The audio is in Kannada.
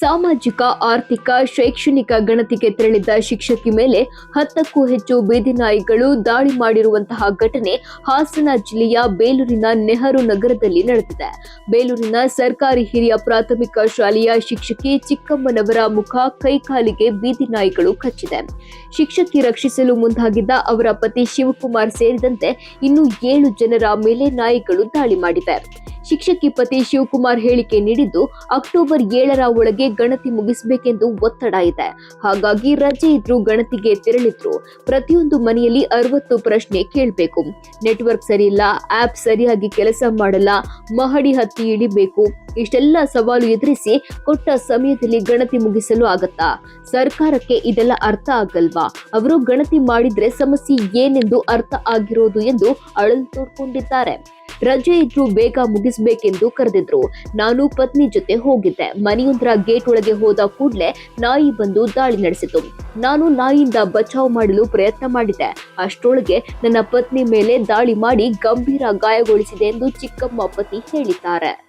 ಸಾಮಾಜಿಕ, ಆರ್ಥಿಕ, ಶೈಕ್ಷಣಿಕ ಗಣತಿಗೆ ತೆರಳಿದ್ದ ಶಿಕ್ಷಕಿ ಮೇಲೆ ಹತ್ತಕ್ಕೂ ಹೆಚ್ಚು ಬೀದಿ ನಾಯಿಗಳು ದಾಳಿ ಮಾಡಿರುವಂತಹ ಘಟನೆ ಹಾಸನ ಜಿಲ್ಲೆಯ ಬೇಲೂರಿನ ನೆಹರು ನಗರದಲ್ಲಿ ನಡೆದಿದೆ. ಬೇಲೂರಿನ ಸರ್ಕಾರಿ ಹಿರಿಯ ಪ್ರಾಥಮಿಕ ಶಾಲೆಯ ಶಿಕ್ಷಕಿ ಚಿಕ್ಕಮ್ಮನವರ ಮುಖ ಕೈಕಾಲಿಗೆ ಬೀದಿ ನಾಯಿಗಳು ಕಚ್ಚಿದೆ. ಶಿಕ್ಷಕಿ ರಕ್ಷಿಸಲು ಮುಂದಾಗಿದ್ದ ಅವರ ಪತಿ ಶಿವಕುಮಾರ್ ಸೇರಿದಂತೆ ಇನ್ನು ಏಳು ಜನರ ಮೇಲೆ ನಾಯಿಗಳು ದಾಳಿ ಮಾಡಿವೆ. ಶಿಕ್ಷಕಿ ಪತಿ ಶಿವಕುಮಾರ್ ಹೇಳಿಕೆ ನೀಡಿದ್ದು, ಅಕ್ಟೋಬರ್ ಏಳರ ಒಳಗೆ ಗಣತಿ ಮುಗಿಸಬೇಕೆಂದು ಒತ್ತಡ ಇದೆ. ಹಾಗಾಗಿ ರಜೆ ಇದ್ರು ಗಣತಿಗೆ ತೆರಳಿದ್ರು. ಪ್ರತಿಯೊಂದು ಮನೆಯಲ್ಲಿ ಅರವತ್ತು ಪ್ರಶ್ನೆ ಕೇಳಬೇಕು. ನೆಟ್ವರ್ಕ್ ಸರಿಯಿಲ್ಲ ಆಪ್ ಸರಿಯಾಗಿ ಕೆಲಸ ಮಾಡಲ್ಲ, ಮಹಡಿ ಹತ್ತಿ ಇಳಿಬೇಕು ಇಷ್ಟೆಲ್ಲ ಸವಾಲು ಎದುರಿಸಿ ಕೊಟ್ಟ ಸಮಯದಲ್ಲಿ ಗಣತಿ ಮುಗಿಸಲು ಆಗತ್ತಾ? ಸರ್ಕಾರಕ್ಕೆ ಇದೆಲ್ಲ ಅರ್ಥ ಆಗಲ್ವಾ? ಅವರು ಗಣತಿ ಮಾಡಿದ್ರೆ ಸಮಸ್ಯೆ ಏನೆಂದು ಅರ್ಥ ಆಗಿರೋದು ಎಂದು ಅಳಲು ತೋಡ್ಕೊಂಡಿದ್ದಾರೆ. ರಜೆ ಇದ್ರೂ ಬೇಗ ಮುಗಿಸ್ಬೇಕೆಂದು ಕರೆದಿದ್ರು. ನಾನು ಪತ್ನಿ ಜೊತೆ ಹೋಗಿದ್ದೆ. ಮನೆಯೊಂದರ ಗೇಟ್ ಒಳಗೆ ಹೋದ ಕೂಡಲೇ ನಾಯಿ ಬಂದು ದಾಳಿ ನಡೆಸಿತು. ನಾನು ನಾಯಿಯಿಂದ ಬಚಾವ್ ಮಾಡಲು ಪ್ರಯತ್ನ ಮಾಡಿದೆ ಅಷ್ಟರೊಳಗೆ ನನ್ನ ಪತ್ನಿ ಮೇಲೆ ದಾಳಿ ಮಾಡಿ ಗಂಭೀರ ಗಾಯಗೊಳಿಸಿದೆ ಎಂದು ಚಿಕ್ಕಮ್ಮ ಪತಿ ಹೇಳಿದ್ದಾರೆ.